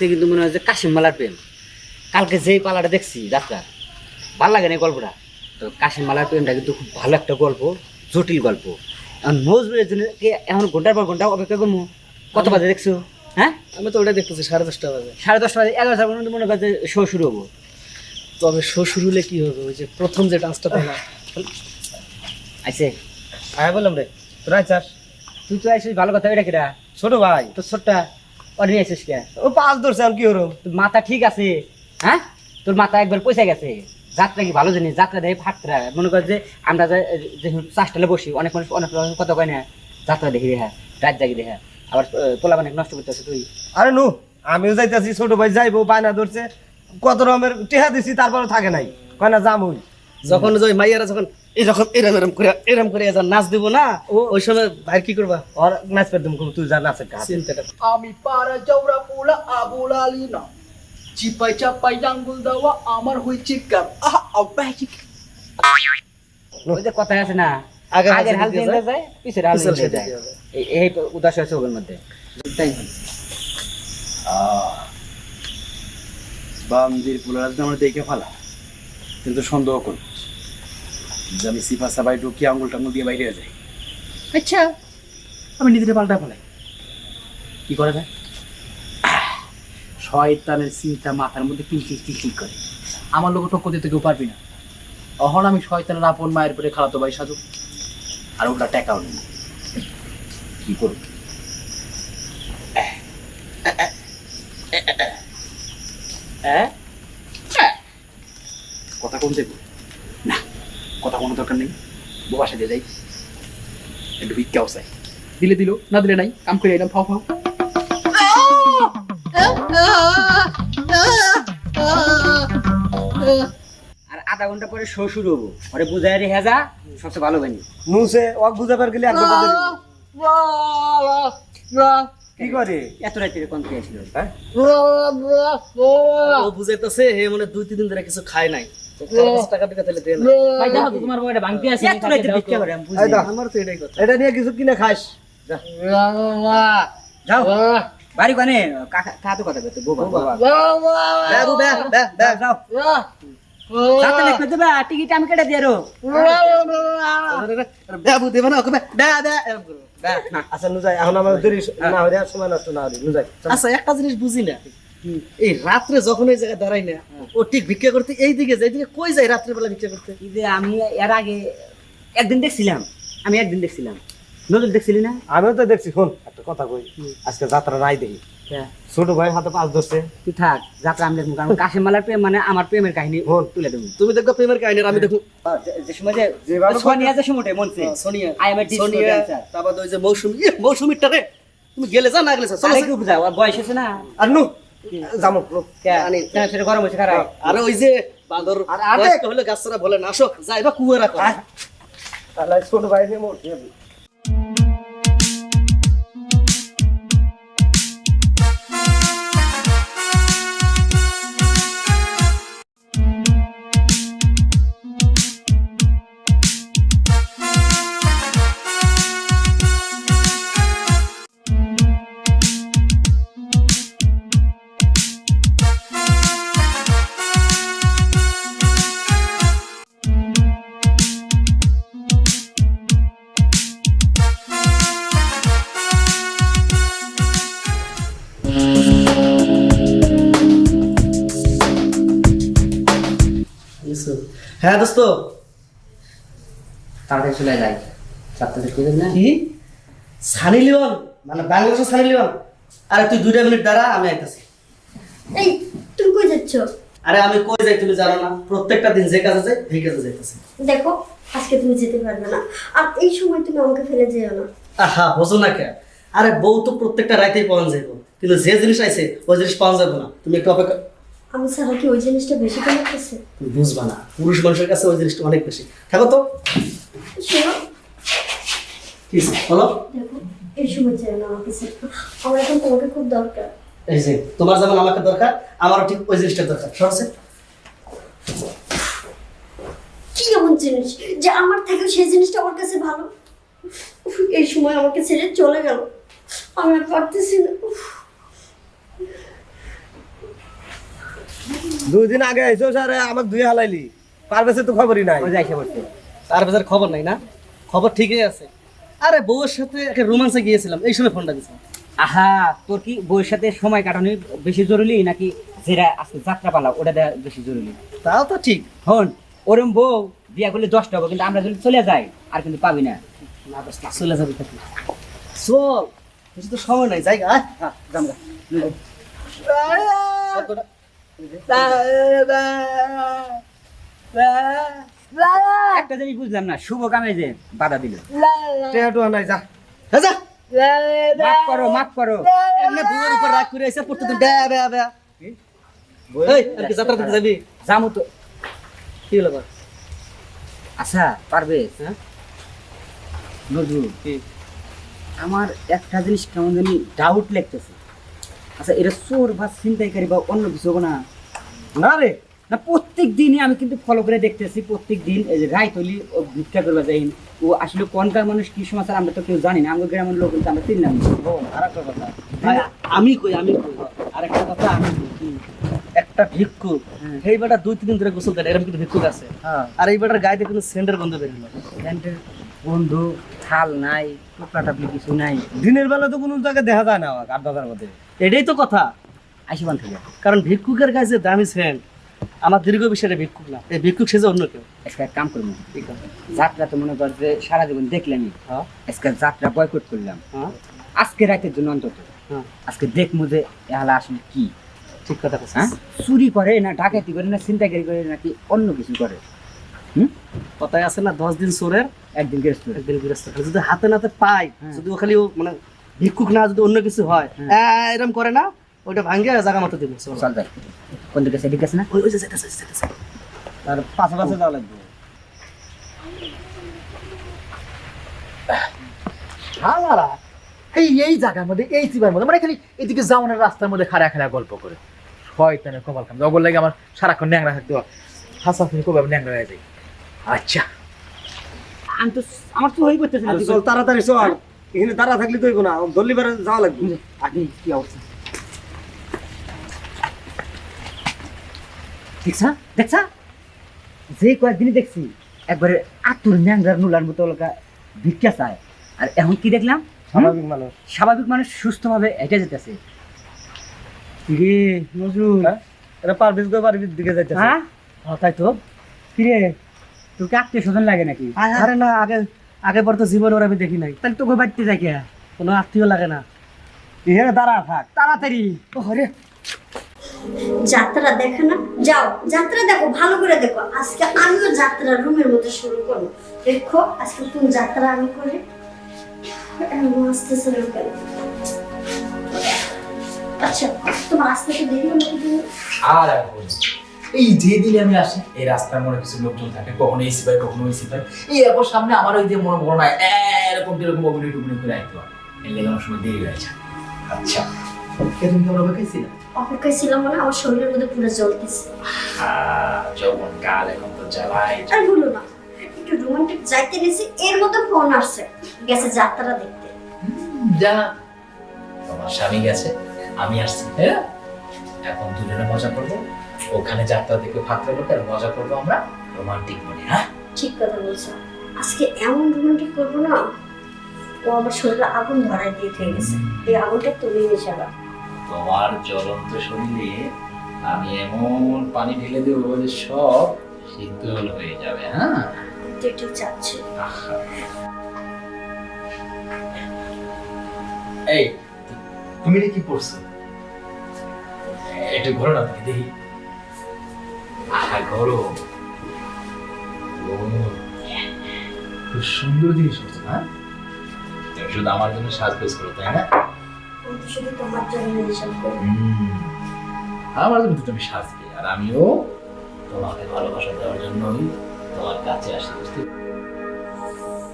আজকে কিন্তু মনে হয় যে কাশিম মালার প্রেম। কালকে যেই পালাটা দেখছি যাত্রা ভালো লাগে না এই গল্পটা? তো কাশিম মালার প্রেমটা কিন্তু খুব ভালো একটা গল্প জটিল গল্প। এখন নজরুলের জন্য এখন ঘণ্টার পর ঘণ্টা অপেক্ষা করব? কত বাজে দেখছ? হ্যাঁ? আমি তো ওটা দেখতেছি সাড়ে দশটা বাজে। সাড়ে দশটা বাজে এগারোটা পর্যন্ত মনে করছে শো শুরু হব। তবে শো শুরু হলে কী হবে? ওই যে প্রথম যে ডান্সটা না আইসে আয় বললাম রে তোরাই চাস। তুই তো আইসিস ভালো কথা এটা কিরা? ছোট ভাই। তোর ছোটটা। অনেক আইসিস কে? ও পাঁচ ধরছে আর কি হলো? মাথা ঠিক আছে? হ্যাঁ? তোর মাথা একবার পয়সা গেছে? যাত্রা কি ভালো জিনিস? যাত্রা দেয় ফাটরা মনে কর যে আমরা যে চাষটালে বসি অনেক মানুষ অনেক মানুষ কত কয় না যাত্রা দেখি দেখা রাত জাগি দেখা আবার পোলা অনেক নষ্ট করতেছে তুই। আরে নু আমিও যাইতাছি ছোট ভাই যাইবো বায়না ধরছে। কত রকমের টেহা দিছি তারপরে থাকে নাই। কয় না যাম ওই যখন ওই মাইয়ারা যখন এরকম এরম এরম করে এরম করে যখন নাচ দিব না ও। ওই সময় ভাই কি করবা? ওর নাচ পেতে দেবো তুই যা নাচের চিন্তাটা আমি পাড়া চৌরা পোলা আবুলালি না চিপাই চাপাই জাঙ্গুল দেওয়া আমার হয়েছে কাম আহা আব্বাহি ওই যে কথা আছে না আগের আগের হাল দিয়ে যায় পিছের হাল দিয়ে যায়। এই- এই উদাস আছে ওর মধ্যে। তাই বামদের পোলারাজ আমরা দেখে ফেলা কিন্তু সন্দেহ করি। যে আমি সিফা সাবাই ঢুকি আঙুল টাঙ্গুল দিয়ে বাইরে যাই আচ্ছা আমি নিজের পাল্টা ফেলাই কি করে যায় শয়তানের চিন্তা মাথার মধ্যে কিলকিল কিলকিল করে। আমার লোক টক্কর দিতে কেউ পারবি না। অহন আমি শয়তানের আপন মায়ের পরে খালাতো ভাই সাজু আর ওটা টেকাও নেই। কি করব? হ্যাঁ? কথা কোন দেবো না কথা কোনো দরকার নেই। বাসা দিয়ে যাই। একটু ভিক্ষাও চাই। দিলে দিল না দিলে নাই। কাম করে এলাম ফাও ফাও। আর আধা ঘণ্টা পরে শো শুরু হব। ওরে বুঝাই রে হেজা সবচেয়ে ভালো বানি নুসে ও বুঝাবার গেলে এক ঘণ্টা দেরি। কি করে? এত রাত্রে কোন কে আসলো? হ্যাঁ? ও বুঝাইতেছে হে মানে দুই তিন দিন ধরে কিছু খায় নাই। এটা নিয়ে কিছু কিনে খাস। যাও। বাড়ি কানে? কথা বোবা বে বে বে যাও। যাতে দেবা টিকিট আমি কেটে দিয়ে রো বাবু দেবে না ওকে বে বে বে এরকম করো। বে। আচ্ছা নুজাই এখন আমার দেরি না হলে সময় নষ্ট না হলে নুজাই আচ্ছা একটা জিনিস বুঝি না। এই রাত্রে যখন এই জায়গায় দাঁড়াই না ও ঠিক ভিক্ষা করতে এই দিকে যায় এইদিকে কই যায় রাত্রে বেলা ভিক্ষা করতে? এই যে আমি এর আগে একদিন দেখছিলাম আমি একদিন দেখছিলাম। নজর দেখছিলি না? আমিও তো দেখছি শোন একটা কথা কই। আজকে যাত্রা নাই দেখি। ছোট ভাই হাতে পাঁচ ধরছে। তুই থাক যাত্রা আমি দেখব কারণ কাশিমালার প্রেম মানে আমার প্রেমের কাহিনী বল। তুলে দেবো। তুমি দেখো প্রেমের কাহিনী আমি দেখুন যে সময় যে যেভাবে সোনিয়া যে সময়টা মনছে Sonia. I am a disco Sonia তারপর ওই যে মৌসুমি ইয়ে, রে। তুমি গেলে যা না গেলে যা, চলো বুঝা বয়স হয়েছে না? আর নু জামো আনি। কেন সেটা গরম হয়েছে খারাপ। আরে ওই যে বাঁদর আর- আরে হলে গাছরা বলে না আসো যাইবা কুয়ে রাখো তাহলে ছোট ভাই নিয়ে মোট হ্যাঁ দোস্ত। তাড়াতাড়ি চলে যাই। না কি সানি লিওন। মানে বাংলাদেশের সানি লিওন। আরে তুই দুইটা মিনিট দাঁড়া আমি আইতাছি। এই তুমি কই যাচ্ছ? আরে আমি কই যাই তুমি জানো না। প্রত্যেকটা দিন যে কাজে যাই সেই কাজে যাইতাছি। দেখো আজকে তুমি যেতে পারবে না। আর এই সময় তুমি আমাকে ফেলে যেও না। আহা বোঝো না কে? আরে বউ তো প্রত্যেকটা রাইতেই পাওয়া যাইব। কিন্তু যে জিনিস আইছে ওই জিনিস পাওয়া যাবে না। তুমি একটু অপেক্ষা আমি ছাড়া কি ওই জিনিসটা বেশি করে লাগতেছে তুমি বুঝবা না পুরুষ মানুষের কাছে ওই জিনিসটা অনেক বেশি। থাকো তো। শোনো। কি হইছে? বলো। দেখো এই সময় না আমাকে। আমার এখন তোমাকে খুব দরকার। এই যে তোমার যেমন আমাকে দরকার আমারও ঠিক ওই জিনিসটা দরকার। সরছে কি এমন জিনিস? যে আমার থেকে সেই জিনিসটা আমার কাছে ভালো? এই সময় আমাকে ছেড়ে চলে গেল। আমি আর পারতেছি না। দুই দিন আগে আইসো স্যার আমাকে দুই হালাইলি। পারভেজের তো খবরই নাই। ওই যাইছে বলছে তার বেজার খবর নাই না? খবর ঠিকই আছে। আরে বউয়ের সাথে একটা রোমান্সে গিয়েছিলাম। এই সময় ফোনটা দিয়েছিলাম আহা তোর কি বউয়ের সাথে সময় কাটানো বেশি জরুরি নাকি যেটা আজকে যাত্রা পালা ওটা দেওয়া বেশি জরুরি? তাও তো ঠিক। হন ওরম বউ বিয়া করলে দশটা হবে কিন্তু আমরা যদি চলে যাই আর কিন্তু পাবি না। চলে যাবে চল তো সময় নাই। জায়গা আয়। হ্যাঁ, একটা জিনিস বুঝলাম না শুভ কামে যে বাধা দিল। টেহাটু নাই যা। যা মাফ করো মাফ করো। এমনি বউয়ের উপর রাগ করে এসে প্রত্যেকদিন বেয়া বেয়া বেয়া। এই আর কি যাত্রা দিতে যাবি যামু তো। কি হলো? আচ্ছা পারবে? হ্যাঁ? নজরুল কি? আমার একটা জিনিস কেমন জানি ডাউট লাগতেছে। আচ্ছা এটা চোর বা ছিনতাইকারী বা অন্য কিছু হবে না। না রে না প্রত্যেক দিনই আমি কিন্তু ফলো করে দেখতেছি প্রত্যেক দিন এই যে রায়তলি ও ভিক্ষা করবা যাই ও আসলে কোনকার মানুষ কি সমাচার আমরা তো কেউ জানি না আমাদের গ্রামের লোক কিন্তু আমরা চিনলাম আর একটা কথা। আমি কই আমি কই? আর একটা কথা আমি কই? একটা ভিক্ষুক এই বেটা দুই তিন দিন ধরে গোসল দেয় এরকম কিন্তু ভিক্ষুক আছে। হ্যাঁ। আর এই বেটার গায়ে কোনো সেন্টের গন্ধ বেরোলো প্যান্টের বন্ধু থাল নাই টুকরা টাপলি কিছু নাই। দিনের বেলা তো কোনো জায়গায় দেখা যায় না আট দাদার মধ্যে। এটাই তো কথা। আইসিবান থেকে। কারণ ভিক্ষুকের কাছে দামি সেন্ট আমার দীর্ঘ বিষয়ে ভিক্ষুক না। এই ভিক্ষুক সেজে অন্য কেউ। আজকে কাম করব ঠিক আছে যাত্রা তো মনে কর যে সারা জীবন দেখলামই। হ্যাঁ। আজকে যাত্রা বয়কট করলাম। হ্যাঁ। আজকে রাতের জন্য অন্তত। হ্যাঁ। আজকে দেখব যে এহালা আসলে কি। ঠিক কথা হ্যাঁ? চুরি করে না ডাকাতি করে না ছিনতাইকারি করে নাকি অন্য কিছু করে? হুম? কথায় আছে না দশ দিন চোরের একদিন একদিন যদি হাতে নাতে পাই হ্যাঁ। যদি ও খালি মানে ভিক্ষুক না যদি অন্য কিছু হয় হ্যাঁ। এরকম করে না ওইটা ভাঙ্গে জায়গা মতো দিব। চল। যাই। কোন দিকে? সেদিকে আছে না? ওই ওই যেতেছে। তার পাশে পাশে যাওয়া লাগবে। শালারা এই এই জায়গার মধ্যে এই চিবার মধ্যে মানে খালি এদিকে যাওয়ানোর রাস্তার মধ্যে খাড়া খাড়া গল্প করে। শয়তানের কপাল কাম জগর লাগে আমার সারাক্ষণ ন্যাংরা থাকতে হাসা ফিরে কবে ন্যাংরা হয়ে যাই আচ্ছা। আমি তো আমার তো হয়ে করতেছে না চল তাড়াতাড়ি চল। এখানে দাঁড়া থাকলে তো হইবো না। দল্লি বেড়ে যাওয়া লাগবে। আগে কি অবস্থা? দেখছা? দেখছা? যে কয়েকদিনই দেখছি একবারে আতুর ন্যাংরার নুলার মতো লোকা ভিক্ষা চায়। আর এখন কি দেখলাম? স্বাভাবিক মানুষ। স্বাভাবিক মানুষ সুস্থভাবে হেঁটে যেতেছে রে নজরুল? এটা পারভিজ করে পারভিজ দিকে যাইতেছে। হ্যাঁ? হ্যাঁ, তাই তো। কিরে তোর কি আত্মীয় স্বজন লাগে নাকি? আরে না আগে আগে পর তো জীবন ওর আমি দেখি নাই। তাহলে তোকে বাড়তে যাই কে? কোনো আত্মীয় লাগে না। এখানে দাঁড়া থাক। তাড়াতাড়ি। ও হরে যাত্রা দেখে না? যাও যাত্রা দেখো ভালো করে দেখো। আজকে আমিও যাত্রা রুমের মধ্যে শুরু করব। দেখো আজকে কোন যাত্রা আমি করি? আসতেছে না কেন? আচ্ছা তোমার আসতে তো দেরি হলো আর আর যে। এই যেদিন আমি আসি এই রাস্তার মনে কিছু লোকজন থাকে কখনো এসি পাই কখনো এসি পাই এই এখন সামনে আমার ওই যে মনে করো না এরকম কীরকম অভিনয় টুকুনি করে আইতে হয়। এর লেগে আমার সময় দেরি হয়ে যায়। আচ্ছা কে তুমি কেমন অপেক্ষায় ছিল? অপেক্ষায় ছিলাম মানে আমার শরীরের মধ্যে পুরো জ্বলতেছে। যৌবন কাল এখন তো জ্বালাই। আর বলো না একটু রোমান্টিক যাইতে গেছি এর মধ্যে ফোন আসছে গেছে যাত্রা দেখতে। যা। তোমার স্বামী গেছে আমি আসছি হ্যাঁ? এখন দুজনে মজা করব। ওখানে যাত্রা দেখে ফাঁকতে আর মজা করব আমরা? রোমান্টিক মনে হ্যাঁ? ঠিক কথা বলছো। আজকে এমন রোমান্টিক করব না ও আমার শরীরে আগুন ধরায় দিয়ে থেকে গেছে। এই আগুনটা নিয়ে যাবা। তোমার জ্বলন্ত শরীরে আমি এমন পানি ঢেলে দেবো যে সব শীতল হয়ে যাবে হ্যাঁ? ঠিক চাচ্ছে। এই তুমি কি পড়ছো একটু ঘোরো না তুমি দেখি। ঘোরো ও, খুব সুন্দর জিনিস হচ্ছে না তুমি শুধু আমার জন্য সাজগোজ করো তাই না? শুধু তোমার জন্য করি। আমার জন্য তুমি সাজবে আর আমিও তোমাকে ভালোবাসা দেওয়ার জন্যই তোমার কাছে আসি বুঝতে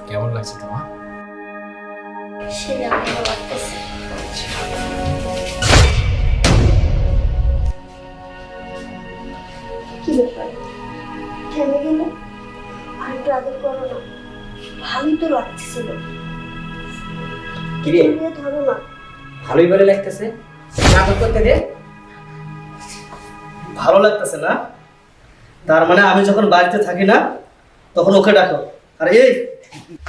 কেমন লাগছে তোমার? সেই ভালো লাগতেছে। আগে করো না। ভালোই তো লাগতেছিল। কিরে? ধরো না। ভালোই ভালো লাগতেছে? নাটক করতে দে। ভালো লাগতেছে না? তার মানে আমি যখন বাড়িতে থাকি না তখন ওকে ডাকো। আর এই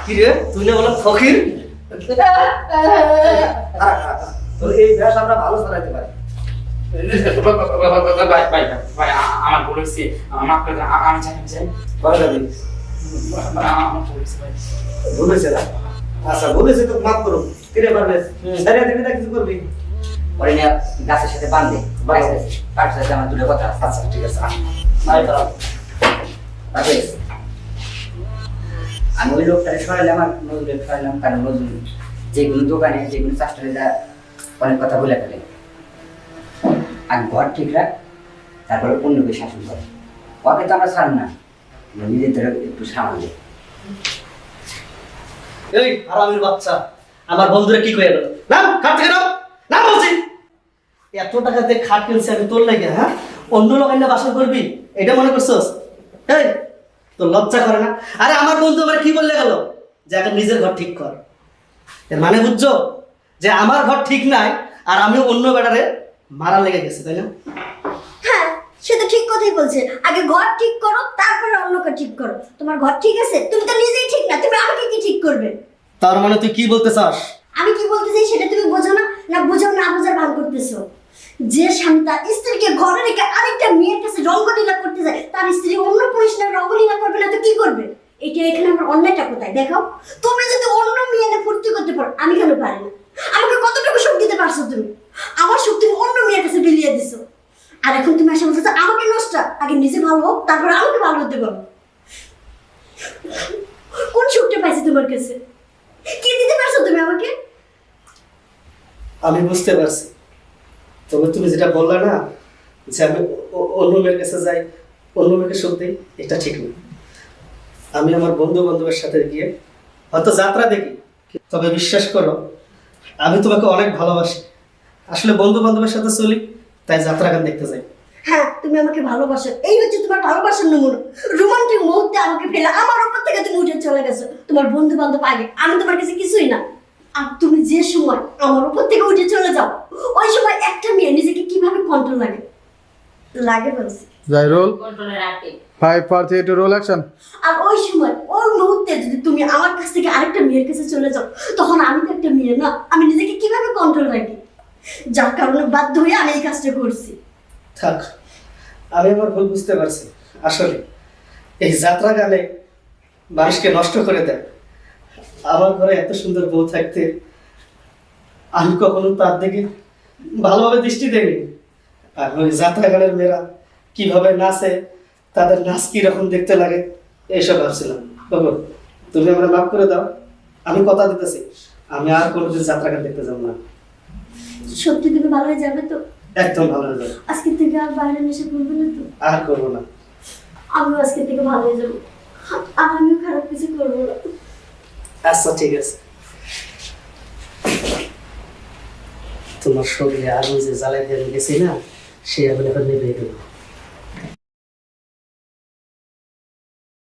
কি রে তুই না বলো ফকির? তোর এই ব্যাস আমরা ভালো চালাইতে পারি। আমার করে দেন, আমি চাই। আমার বলেছে না আচ্ছা বলেছে তো মাফ করো। কিরে পারবে সারিয়া দিবি না কিছু করবি? পরে নিয়ে গাছের সাথে। তার সাথে আমার দুটো কথা আচ্ছা ঠিক আছে আমি ওই লোকটাকে আর নজরুল সরাইলাম কারণ নজরুল যে কোনো দোকানে যে কোনো চাষটারে যা অনেক কথা বলে ফেলে। আর ঘর ঠিক রাখ তারপরে অন্যকে শাসন করে। ওকে তো আমরা ছাড় না। একটু হ্যাঁ? এটা মনে এই লজ্জা করে না? আরে আমার বন্ধু আমার কি বললে গেল? যে এখন নিজের ঘর ঠিক কর। এর মানে বুঝছ? যে আমার ঘর ঠিক নাই, আর আমি অন্য বেটারে মারা লেগে গেছে, তাই না? সে তো ঠিক কথাই বলছে। আগে ঘর ঠিক করো তারপরে অন্যকে ঠিক করো। তোমার ঘর ঠিক আছে? তুমি তো নিজেই ঠিক না তুমি আমাকে কি ঠিক করবে? তার মানে তুই কি বলতে চাস? আমি কি বলতে চাই সেটা তুমি বোঝো না না বোঝাও না বোঝার ভান করতেছো? যে স্বামী তার স্ত্রীকে ঘরে রেখে আরেকটা মেয়ের কাছে রঙ্গলীলা করতে যায় তার স্ত্রী অন্য পুরুষ না রঙ্গলীলা করবে না তো কি করবে? এটা এখানে আমার অন্যায়টা কোথায়? দেখাও। তুমি যদি অন্য মেয়ে এনে ফুর্তি করতে পারো আমি কেন পারি না? আমাকে কতটুকু সুখ দিতে পারছ তুমি? আমার সুখ তুমি অন্য মেয়ের কাছে বিলিয়ে দিছো। আর এখন তুমি এসে বলতেছো, আমাকে নষ্ট, আগে নিজে ভালো হোক, তারপরে আমাকে ভালো হতে পারো কোন সুখটা পাইছি তোমার কাছে? কি দিতে পারছ তুমি আমাকে? আমি বুঝতে পারছি। তবে তুমি যেটা বললে না, যে আমি অন্য মেয়ের কাছে যাই, অন্য মেয়েকে সুখ দিই, এটা ঠিক না। আমি আমার বন্ধু বান্ধবের সাথে গিয়ে হয়তো যাত্রা দেখি, তবে বিশ্বাস করো, আমি তোমাকে অনেক ভালোবাসি। আসলে বন্ধু বান্ধবের সাথে চলি তাই যাত্রা গান দেখতে যাই। হ্যাঁ তুমি আমাকে ভালোবাসো। এই হচ্ছে তোমার ভালোবাসার নমুনা। রোমান্টিক মুহূর্তে আমাকে ফেলে আমার উপর থেকে তুমি উঠে চলে গেছো। তোমার বন্ধু বান্ধব আগে আমি তোমার কাছে কিছুই না। আর তুমি যে সময় আমার উপর থেকে উঠে চলে যাও ওই সময় একটা মেয়ে নিজেকে কীভাবে কন্ট্রোল লাগে? লাগে বলছি। যাই roll five four three two roll action আর ওই সময় ওই মুহূর্তে যদি তুমি আমার কাছ থেকে আরেকটা মেয়ের কাছে চলে যাও তখন আমি তো একটা মেয়ে না আমি নিজেকে কীভাবে কন্ট্রোল রাখি? যার কারণে বাধ্য হয়ে আমি এই কাজটা করছি। থাক, আমি আমার ভুল বুঝতে পারছি। আসলে, এই যাত্রা গানে মানুষকে নষ্ট করে দেয়। আমার ঘরে এত সুন্দর বউ থাকতে আমি কখনো তার দিকে ভালোভাবে দৃষ্টি দেয়নি আর ওই যাত্রা গানের মেয়েরা কীভাবে নাচে, তাদের নাচ কীরকম দেখতে লাগে, এইসব ভাবছিলাম। বাবু, তুমি আমরা মাফ করে দাও, আমি কথা দিতেছি। আমি আর কোনোদিন যাত্রা গান দেখতে যাব না। সত্যি তুমি ভালো হয়ে যাবে তো? একদম ভালো হয়ে যাবে। আজকে থেকে আর বাইরে নেশা করবে না তো? আর করব না। আমি আজকে থেকে ভালো হয়ে যাব। আর আমিও খারাপ কিছু করব না আচ্ছা ঠিক আছে। তোমার শরীরে আগুন যে জ্বালাই দিয়ে গেছি না সে আগুন এখন নেবে গেল